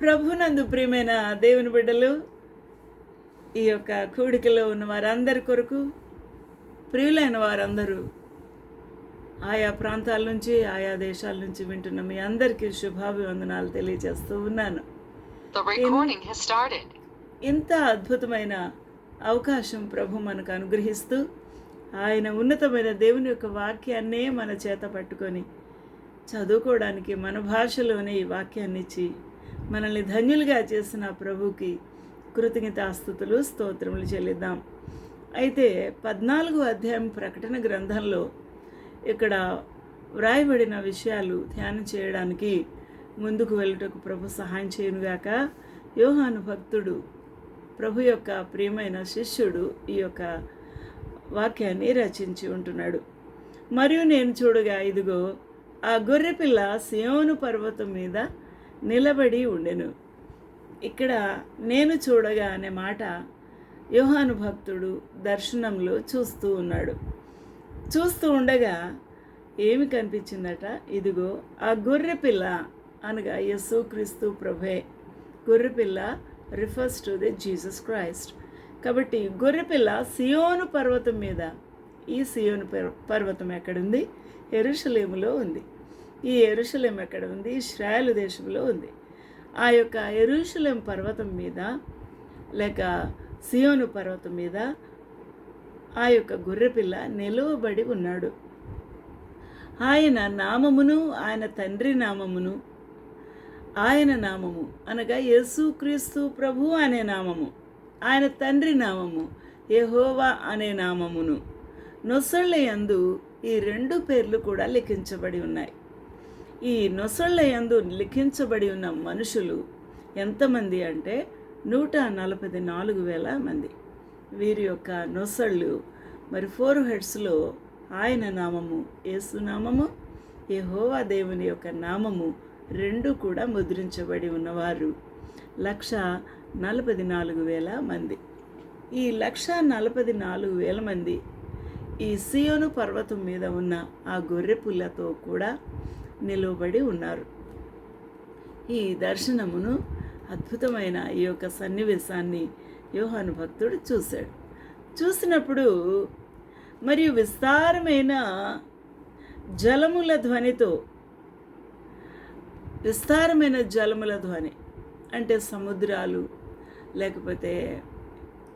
ప్రభునందు ప్రియమైన దేవుని బిడ్డలు ఈ యొక్క కూడికలో ఉన్న వారందరి కొరకు ప్రియులైన వారందరూ ఆయా ప్రాంతాల నుంచి ఆయా దేశాల నుంచి వింటున్న మీ అందరికీ శుభాభివందనాలు తెలియజేస్తూ ఉన్నాను. ఇంత అద్భుతమైన అవకాశం ప్రభు మనకు అనుగ్రహిస్తూ ఆయన ఉన్నతమైన దేవుని యొక్క వాక్యాన్నే మన చేత పట్టుకొని చదువుకోవడానికి మన భాషలోనే ఈ వాక్యాన్ని ఇచ్చి మనల్ని ధన్యులుగా చేసిన ప్రభుకి కృతజ్ఞతాస్థుతులు స్తోత్రములు చెల్లిద్దాం. అయితే పద్నాలుగు అధ్యాయం ప్రకటన గ్రంథంలో ఇక్కడ వ్రాయబడిన విషయాలు ధ్యానం చేయడానికి ముందుకు వెళ్ళుటకు ప్రభు సహాయం చేయనుగాక యోహాను భక్తుడు ప్రభు యొక్క ప్రియమైన శిష్యుడు ఈ యొక్క వాక్యాన్ని రచించి ఉంటున్నాడు. మరియు నేను చూడగా ఇదిగో ఆ గొర్రెపిల్ల సియోను పర్వతం మీద నిలబడి ఉండెను. ఇక్కడ నేను చూడగా అనే మాట యోహాను భక్తుడు దర్శనంలో చూస్తూ ఉన్నాడు. చూస్తూ ఉండగా ఏమి కనిపించిందట? ఇదిగో ఆ గొర్రెపిల్ల అనగా యేసుక్రీస్తు ప్రభే గొర్రెపిల్ల refers to the Jesus Christ. కాబట్టి గొర్రెపిల్ల సియోను పర్వతం మీద ఈ సియోను పర్వతం ఎక్కడుంది? ఎరుషలేములో ఉంది. ఈ ఎరుషలేం ఎక్కడ ఉంది? ఇస్రాయేల్ దేశంలో ఉంది. ఆ యొక్క ఎరుషలేం పర్వతం మీద లేక సియోను పర్వతం మీద ఆ యొక్క గొర్రెపిల్ల నిలువబడి ఉన్నాడు. ఆయన నామమును ఆయన తండ్రి నామమును ఆయన నామము అనగా యేసుక్రీస్తు ప్రభు అనే నామము ఆయన తండ్రి నామము యహోవా అనే నామమును. నొసళ్ళ యందు ఈ రెండు పేర్లు కూడా లిఖించబడి ఉన్నాయి. ఈ నొసళ్ళయందు లిఖించబడి ఉన్న మనుషులు ఎంతమంది అంటే నూట నలభై నాలుగు వేల మంది. వీరి యొక్క నొసళ్ళు మరి ఫోర్ హెడ్స్లో ఆయన నామము యేసు నామము యెహోవా దేవుని యొక్క నామము రెండు కూడా ముద్రించబడి ఉన్నవారు. లక్ష నలభై నాలుగు వేల మంది. ఈ లక్ష నలభై నాలుగు వేల మంది ఈ సియోను పర్వతం మీద ఉన్న ఆ గొర్రె పుల్లతో కూడా నిలువబడి ఉన్నారు. ఈ దర్శనమును అద్భుతమైన ఈ యొక్క సన్నివేశాన్ని యోహాను భక్తుడు చూశాడు. చూసినప్పుడు మరియు విస్తారమైన జలముల ధ్వనితో విస్తారమైన జలముల ధ్వని అంటే సముద్రాలు లేకపోతే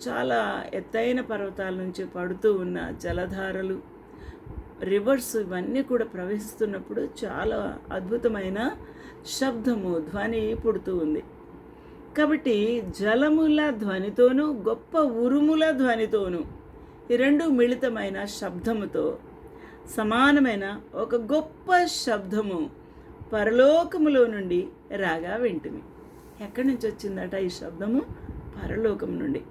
చాలా ఎత్తైన పర్వతాల నుంచి పడుతూ ఉన్న జలధారలు రివర్స్ ఇవన్నీ కూడా ప్రవహిస్తున్నప్పుడు చాలా అద్భుతమైన శబ్దము ధ్వని పుడుతూ ఉంది. కాబట్టి జలముల ధ్వనితోనూ గొప్ప ఉరుముల ధ్వనితోనూ ఈ రెండు మిళితమైన శబ్దముతో సమానమైన ఒక గొప్ప శబ్దము పరలోకములో నుండి రాగా వింటిమి. ఎక్కడి నుంచి వచ్చిందట ఈ శబ్దము? పరలోకం నుండి.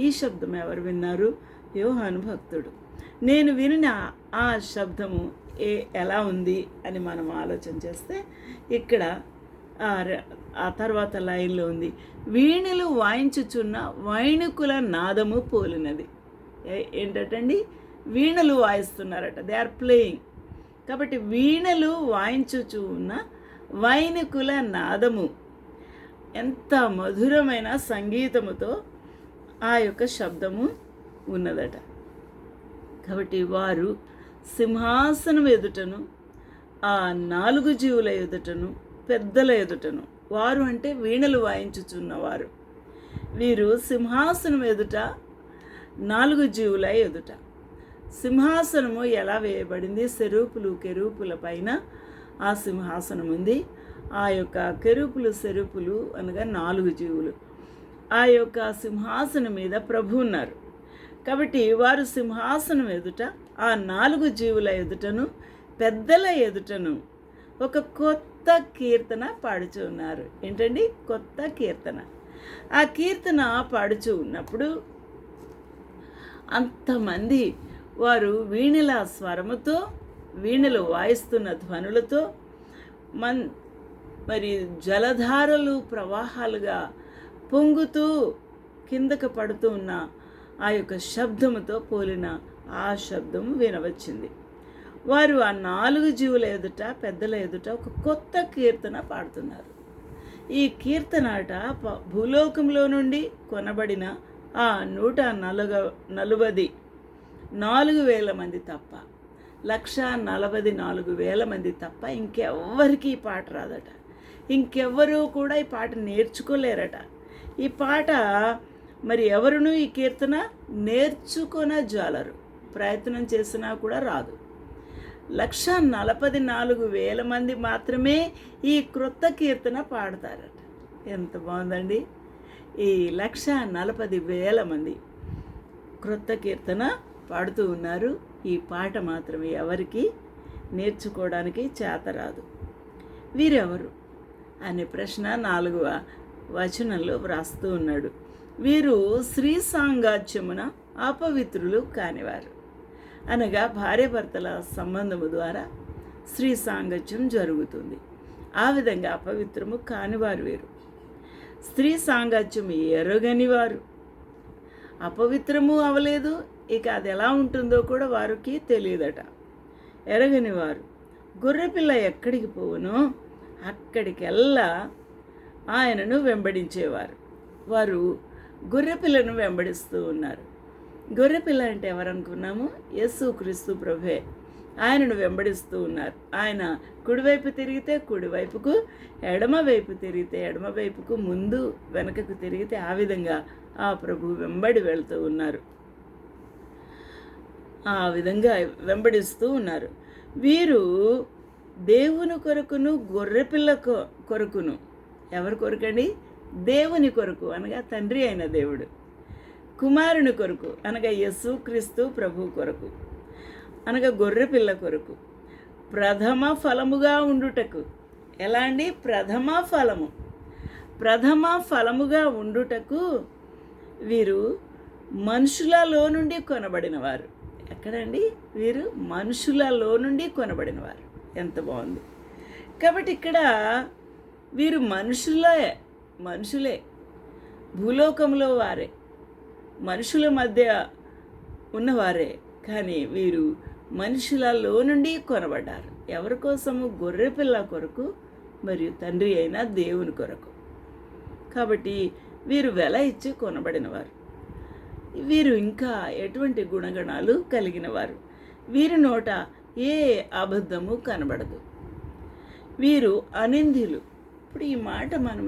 ఈ శబ్దం ఎవరు విన్నారు? యోహాను భక్తుడు. నేను వినిన ఆ శబ్దము ఏ ఎలా ఉంది అని మనం ఆలోచన చేస్తే ఇక్కడ ఆ తర్వాత లైన్లో ఉంది. వీణులు వాయించుచున్న వైణుకుల నాదము పోలినది. ఏ- ఏంటటండి? వీణలు వాయిస్తున్నారట. దే ఆర్ ప్లేయింగ్ కాబట్టి వీణలు వాయించుచు ఉన్న వైణికుల నాదము. ఎంత మధురమైన సంగీతముతో ఆ యొక్క శబ్దము ఉన్నదట. కాబట్టి వారు సింహాసనం ఎదుటను ఆ నాలుగు జీవుల ఎదుటను పెద్దల ఎదుటను వారు అంటే వీణలు వాయించుచున్నవారు. వీరు సింహాసనం ఎదుట నాలుగు జీవుల ఎదుట. సింహాసనము ఎలా వేయబడింది? సెరూపులు కెరూపుల పైన ఆ సింహాసనం ఉంది. ఆ యొక్క కెరూపులు సెరూపులు అనగా నాలుగు జీవులు. ఆ యొక్క సింహాసనం మీద ప్రభు ఉన్నారు. కాబట్టి వారు సింహాసనం ఎదుట ఆ నాలుగు జీవుల ఎదుటను పెద్దల ఎదుటను ఒక కొత్త కీర్తన పాడుచు ఉన్నారు. ఏంటండి? కొత్త కీర్తన. ఆ కీర్తన పాడుచు ఉన్నప్పుడు అంతమంది వారు వీణుల స్వరముతో వీణలు వాయిస్తున్న ధ్వనులతో మన్ మరి జలధారలు ప్రవాహాలుగా పొంగుతూ కిందకు పడుతూ ఉన్న ఆ యొక్క శబ్దముతో పోలిన ఆ శబ్దము వినవచ్చింది. వారు ఆ నాలుగు జీవుల ఎదుట పెద్దల ఎదుట ఒక కొత్త కీర్తన పాడుతున్నారు. ఈ కీర్తనాట ప- భూలోకంలో నుండి కొనబడిన ఆ నూట నలుగ నలుబది నాలుగు వేల మంది తప్ప లక్ష నలభై నాలుగు వేల మంది తప్ప ఇంకెవ్వరికి ఈ పాట రాదట. ఇంకెవ్వరూ కూడా ఈ పాట నేర్చుకోలేరట. ఈ పాట మరి ఎవరును ఈ కీర్తన? నేర్చుకొన జాలరు ప్రయత్నం చేసినా కూడా రాదు. లక్ష నలభై నాలుగు వేల మంది మాత్రమే ఈ క్రొత్త కీర్తన పాడతారట. ఎంత బాగుందండి. ఈ లక్ష నలభై వేల మంది క్రొత్త కీర్తన పాడుతూ ఉన్నారు. ఈ పాట మాత్రమే ఎవరికి? నేర్చుకోవడానికి చేతరాదు వీరెవరు? అనే ప్రశ్న నాలుగవ వచనంలో వ్రాస్తూ ఉన్నాడు. వీరు స్త్రీ సాంగాత్యమున అపవిత్రులు కానివారు. అనగా భార్యాభర్తల సంబంధము ద్వారా స్త్రీ సాంగత్యం జరుగుతుంది. ఆ విధంగా అపవిత్రము కానివారు వీరు. స్త్రీ సాంగత్యం ఎరగని వారు. అపవిత్రము అవలేదు ఇక అది ఎలా ఉంటుందో కూడా వారికి తెలియదట. ఎరగని వారు గొర్రెపిల్ల ఎక్కడికి పోవునో? అక్కడికెల్లా? ఆయనను వెంబడించేవారు. వారు గొర్రెపిల్లను వెంబడిస్తూ ఉన్నారు. గొర్రెపిల్ల అంటే ఎవరనుకున్నాము? యేసు క్రీస్తు ప్రభే ఆయనను వెంబడిస్తూ ఉన్నారు. ఆయన కుడివైపు తిరిగితే కుడివైపుకు ఎడమ వైపు తిరిగితే ఎడమ వైపుకు ముందు వెనకకు తిరిగితే ఆ విధంగా ఆ ప్రభు వెంబడి వెళ్తూ ఉన్నారు. ఆ విధంగా వెంబడిస్తూ ఉన్నారు. వీరు దేవుని కొరకును గొర్రెపిల్ల కొరకును. ఎవరి కొరకండి? దేవుని కొరకు అనగా తండ్రి అయిన దేవుడు కుమారుని కొరకు అనగా యేసు క్రీస్తు ప్రభు కొరకు అనగా గొర్రెపిల్ల కొరకు ప్రథమ ఫలముగా ఉండుటకు. ఎలా అండి? ప్రథమ ఫలము. ప్రథమ ఫలముగా ఉండుటకు వీరు మనుషులలో నుండి కొనబడినవారు. ఎక్కడండి? వీరు మనుషులలో నుండి కొనబడినవారు. ఎంత బాగుంది. కాబట్టి ఇక్కడ వీరు మనుషులే మనుషులే. భూలోకంలో వారే. మనుషుల మధ్య ఉన్నవారే. కానీ వీరు మనుషులలో నుండి కొనబడ్డారు. ఎవరి కోసము? గొర్రెపిల్ల కొరకు మరియు తండ్రి అయిన దేవుని కొరకు. కాబట్టి వీరు వెల ఇచ్చి కొనబడినవారు. వీరు ఇంకా ఎటువంటి గుణగణాలు కలిగిన వారు వీరి నోట ఏ అబద్ధము కనబడదు. వీరు అనిందిలు ఇప్పుడు ఈ మాట మనం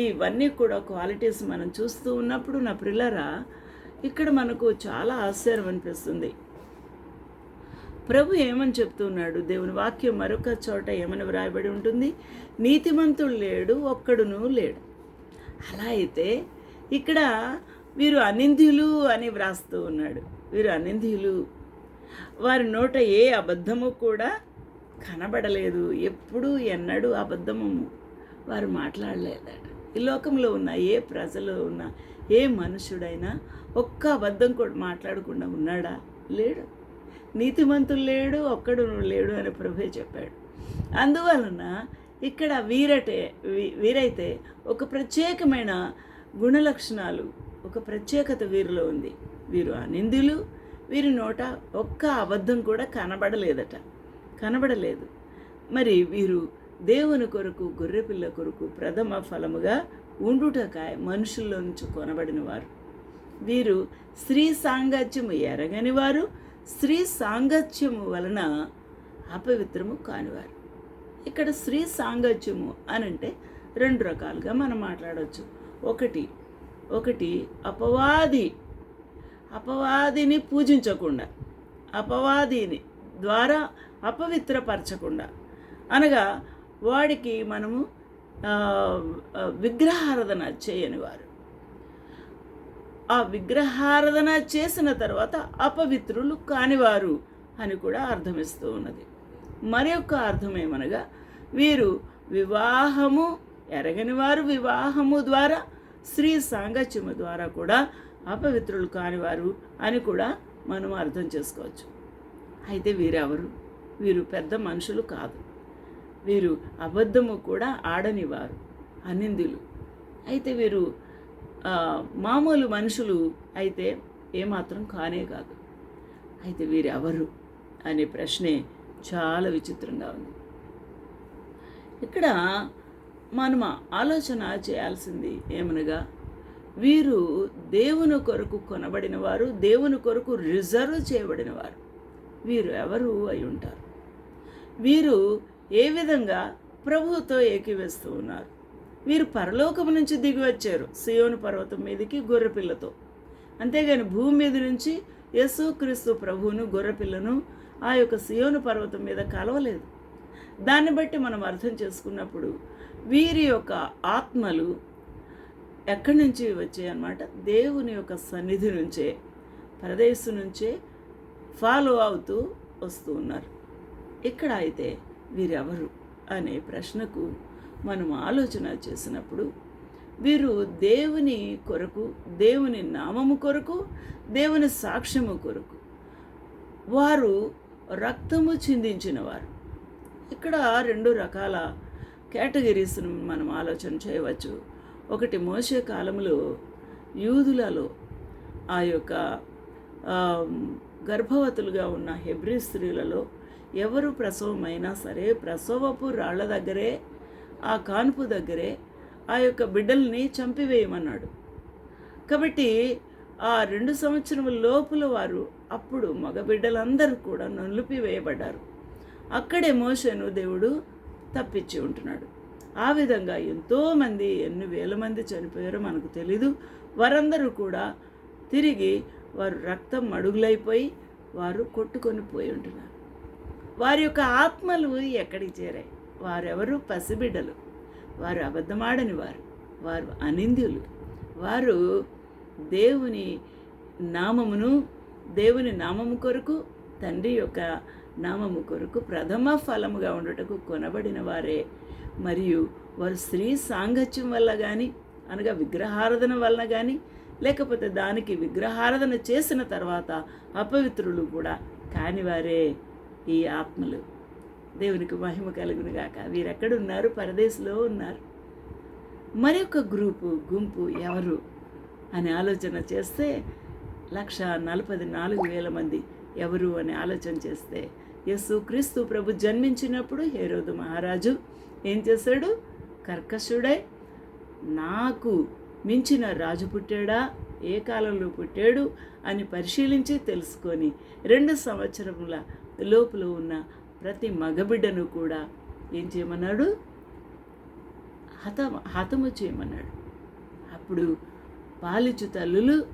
ఇవన్నీ కూడా క్వాలిటీస్ మనం చూస్తూ ఉన్నప్పుడు నా ప్రిల్లరా ఇక్కడ మనకు చాలా ఆశ్చర్యం అనిపిస్తుంది. ప్రభు ఏమని చెప్తున్నాడు? దేవుని వాక్యం మరొక చోట ఏమని వ్రాయబడి ఉంటుంది? నీతిమంతుడు లేడు ఒక్కడును లేడు. అలా అయితే ఇక్కడ వీరు అనింద్యులు అని వ్రాస్తూ ఉన్నాడు. వీరు అనింద్యులు. వారి నోట ఏ అబద్ధము కూడా కనబడలేదు. ఎప్పుడూ ఎన్నడూ అబద్ధము వారు మాట్లాడలేదట. ఈ లోకంలో ఉన్న ఏ ప్రజలు ఉన్న ఏ మనుషుడైనా ఒక్క అబద్ధం కూడా మాట్లాడకుండా ఉన్నాడా? లేడు. నీతిమంతులు లేడు ఒక్కడు లేడు అని ప్రభే చెప్పాడు. అందువలన ఇక్కడ వీరటే వీ- వీరైతే ఒక ప్రత్యేకమైన గుణలక్షణాలు ఒక ప్రత్యేకత వీరిలో ఉంది. వీరు అనిందులు వీరి నోట ఒక్క అబద్ధం కూడా కనబడలేదట. కనబడలేదు. మరి వీరు దేవుని కొరకు గొర్రెపిల్ల కొరకు ప్రథమ ఫలముగా ఉండుటకాయ మనుషుల్లో నుంచి కొనబడిన వారు వీరు స్త్రీ సాంగత్యము ఎరగని వారు స్త్రీ సాంగత్యము వలన అపవిత్రము కానివారు. ఇక్కడ స్త్రీ సాంగత్యము అనంటే రెండు రకాలుగా మనం మాట్లాడవచ్చు ఒకటి ఒకటి అపవాది అపవాదిని పూజించకుండా అపవాదిని ద్వారా అపవిత్రపరచకుండా అనగా వాడికి మనము విగ్రహారాధన చేయని వారు. ఆ విగ్రహారాధన చేసిన తర్వాత అపవిత్రులు కానివారు అని కూడా అర్థమిస్తూ ఉన్నది. మరి యొక్క అర్థం ఏమనగా వీరు వివాహము ఎరగని వారు వివాహము ద్వారా స్త్రీ సాంగత్యము ద్వారా కూడా అపవిత్రులు కానివారు అని కూడా మనం అర్థం చేసుకోవచ్చు. అయితే వీరెవరు? వీరు పెద్ద మనుషులు కాదు. వీరు అబద్ధము కూడా ఆడనివారు అనిందులు. అయితే వీరు మామూలు మనుషులు అయితే ఏమాత్రం కానే కాదు. అయితే వీరెవరు అనే ప్రశ్నే చాలా విచిత్రంగా ఉంది. ఇక్కడ మనం ఆలోచన చేయాల్సింది ఏమనగా వీరు దేవుని కొరకు కొనబడిన వారు దేవుని కొరకు రిజర్వ్ చేయబడిన వారు వీరు ఎవరు అయి ఉంటారు? వీరు ఏ విధంగా ప్రభువుతో ఏకీవేస్తూ ఉన్నారు? వీరు పరలోకం నుంచి దిగి వచ్చారు. సియోను పర్వతం మీదకి గొర్రెపిల్లతో. అంతేగాని భూమి మీద నుంచి యేసుక్రీస్తు ప్రభువును గొర్రెపిల్లను ఆ యొక్క సియోను పర్వతం మీద కలవలేదు. దాన్ని బట్టి మనం అర్థం చేసుకున్నప్పుడు వీరి యొక్క ఆత్మలు ఎక్కడి నుంచి వచ్చాయి అన్నమాట? దేవుని యొక్క సన్నిధి నుంచే పరదేశం నుంచే ఫాలో అవుతూ వస్తూ ఉన్నారు. ఇక్కడ అయితే వీరెవరు అనే ప్రశ్నకు మనం ఆలోచన చేసినప్పుడు వీరు దేవుని కొరకు దేవుని నామము కొరకు దేవుని సాక్ష్యము కొరకు వారు రక్తము చిందించిన వారు ఇక్కడ రెండు రకాల కేటగిరీస్ను మనం ఆలోచన చేయవచ్చు. ఒకటి మోసే కాలంలో యూదులలో ఆ యొక్క గర్భవతులుగా ఉన్న హెబ్రి స్త్రీలలో ఎవరు ప్రసవమైనా సరే ప్రసవపు రాళ్ళ దగ్గరే ఆ కాన్పు దగ్గరే ఆ యొక్క బిడ్డల్ని చంపివేయమన్నాడు. కాబట్టి ఆ రెండు సంవత్సరం లోపల వారు అప్పుడు మగబిడ్డలందరూ కూడా నలిపివేయబడ్డారు. అక్కడే మోషను దేవుడు తప్పించి ఉంటున్నాడు. ఆ విధంగా ఎంతోమంది ఎన్ని వేల మంది చనిపోయారో మనకు తెలీదు. వారందరూ కూడా తిరిగి వారు రక్తం మడుగులైపోయి వారు కొట్టుకొని పోయి ఉంటున్నారు. వారి యొక్క ఆత్మలు ఎక్కడికి చేరాయి? వారెవరు పసిబిడ్డలు? వారు అబద్ధమాడని వారు వారు అనింద్యులు. వారు దేవుని నామమును దేవుని నామము కొరకు తండ్రి యొక్క నామము కొరకు ప్రథమ ఫలముగా ఉండటకు కొనబడిన వారే. మరియు వారు స్త్రీ సాంగత్యం వల్ల కానీ అనగా విగ్రహారాధన వలన కానీ లేకపోతే దానికి విగ్రహారాధన చేసిన తర్వాత అపవిత్రులు కూడా కానివారే. ఈ ఆత్మలు. దేవునికి మహిమ కలుగును గాక. వీరెక్కడున్నారు? పరదేశంలో ఉన్నారు. మరి ఒక గ్రూపు గుంపు ఎవరు? అని ఆలోచన చేస్తే లక్ష నలభై నాలుగు వేల మంది ఎవరు అని ఆలోచన చేస్తే యస్సు క్రీస్తు ప్రభు జన్మించినప్పుడు హేరోదు మహారాజు ఏం చేశాడు? కర్కశుడై నాకు మించిన రాజు పుట్టాడా? ఏ కాలంలో పుట్టాడు? అని పరిశీలించి తెలుసుకొని రెండు సంవత్సరముల లోపల ఉన్న ప్రతి మగబిడ్డను కూడా ఏం చేయమన్నాడు? హత హతము చేయమన్నాడు. అప్పుడు పాలిచు తల్లులు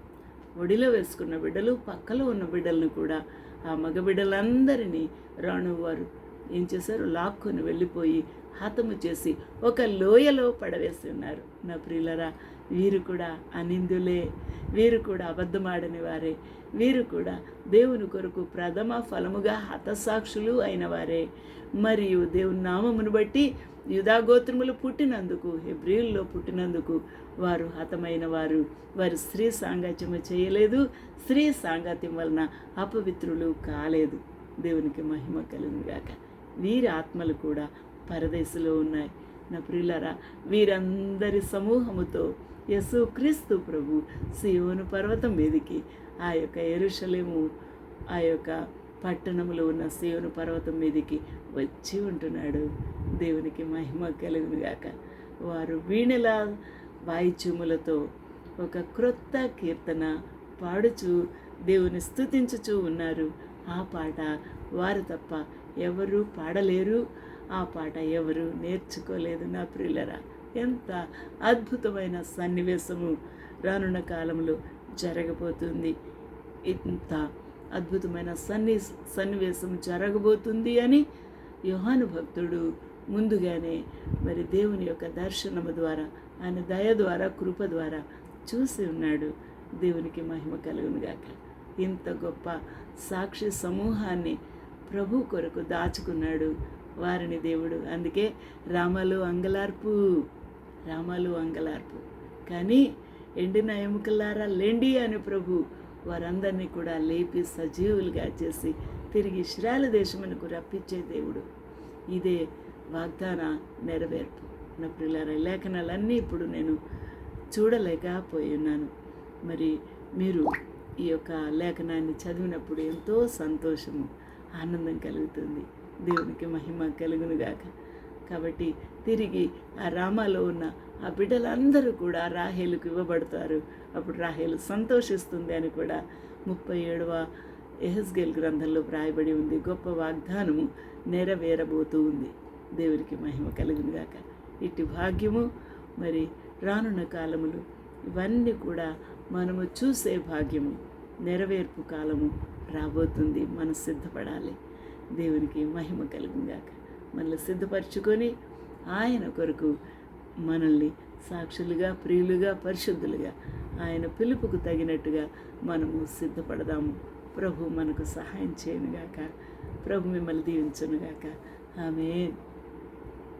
ఒడిలో వేసుకున్న బిడ్డలు పక్కలో ఉన్న బిడ్డలను కూడా ఆ మగబిడ్డలందరినీ రాణువారు ఏం చేశారు? లాక్కొని వెళ్ళిపోయి హతము చేసి ఒక లోయలో పడవేసి ఉన్నారు. నా ప్రియులరా వీరు కూడా అనిందులే వీరు కూడా అబద్ధమాడని వారే. వీరు కూడా దేవుని కొరకు ప్రథమ ఫలముగా హతసాక్షులు అయిన వారే. మరియు దేవుని నామమును బట్టి యుధాగోత్రములు పుట్టినందుకు హెబ్రిల్లో పుట్టినందుకు వారు హతమైన వారు. వారు స్త్రీ సాంగత్యము చేయలేదు. స్త్రీ సాంగత్యం వలన అపవిత్రులు కాలేదు. దేవునికి మహిమ కలుగుగాక వీరి ఆత్మలు కూడా పరదేశంలో ఉన్నాయి. నా ప్రియులరా వీరందరి సమూహముతో యేసు క్రీస్తు ప్రభు సియోను పర్వతం మీదికి. ఆ యొక్క ఎరుషలేము ఆ యొక్క పట్టణంలో ఉన్న సియోను పర్వతం మీదికి వచ్చి ఉంటున్నాడు. దేవునికి మహిమ కలుగునుగాక వారు వీణెల వాయిద్యములతో ఒక క్రొత్త కీర్తన పాడుచు దేవుని స్థుతించుచూ ఉన్నారు. ఆ పాట వారు తప్ప ఎవరు పాడలేరు. ఆ పాట ఎవరు నేర్చుకోలేదు నా ప్రియులరా. ఎంత అద్భుతమైన సన్నివేశము రానున్న కాలంలో జరగబోతుంది. ఇంత అద్భుతమైన సన్ని సన్నివేశం జరగబోతుంది అని యోహాను భక్తుడు ముందుగానే మరి దేవుని యొక్క దర్శనము ద్వారా ఆయన దయ ద్వారా కృప ద్వారా చూసి ఉన్నాడు. దేవునికి మహిమ కలుగునుగాక ఇంత గొప్ప సాక్షి సమూహాన్ని ప్రభు కొరకు దాచుకున్నాడు వారిని దేవుడు. అందుకే రామలు అంగలార్పు. రామాలు అంగలార్పు. కానీ ఎండిన ఎముకలారా లేండి అని ప్రభు వారందరినీ కూడా లేపి సజీవులుగా చేసి తిరిగి ఇస్రాయల్ దేశమునకు రప్పించే దేవుడు. ఇదే వాగ్దాన నెరవేర్పు. నా పిల్లల లేఖనాలన్నీ ఇప్పుడు నేను చూడలేకపోయి ఉన్నాను మరి మీరు ఈ యొక్క లేఖనాన్ని చదివినప్పుడు ఎంతో సంతోషము ఆనందం కలుగుతుంది. దేవునికి మహిమ కలుగునుగాక. కాబట్టి తిరిగి ఆ రామాలో ఉన్న ఆ బిడ్డలందరూ కూడా రాహేలుకు ఇవ్వబడతారు. అప్పుడు రాహేలు సంతోషిస్తుంది అని కూడా ముప్పై ఏడవ ఎహెస్గేల్ గ్రంథంలో వ్రాయబడి ఉంది. గొప్ప వాగ్దానము నెరవేరబోతూ ఉంది. దేవునికి మహిమ కలిగినగాక ఇట్టి భాగ్యము మరి రానున్న కాలములు ఇవన్నీ కూడా మనము చూసే భాగ్యము నెరవేర్పు కాలము రాబోతుంది. మనం సిద్ధపడాలి. దేవునికి మహిమ కలుగుగాక మనల్ని సిద్ధపరచుకొని ఆయన కొరకు మనల్ని సాక్షులుగా ప్రియులుగా పరిశుద్ధులుగా ఆయన పిలుపుకు తగినట్టుగా మనము సిద్ధపడదాము. ప్రభు మనకు సహాయం చేయనుగాక. ప్రభు మిమ్మల్ని దీవించునుగాక. ఆమె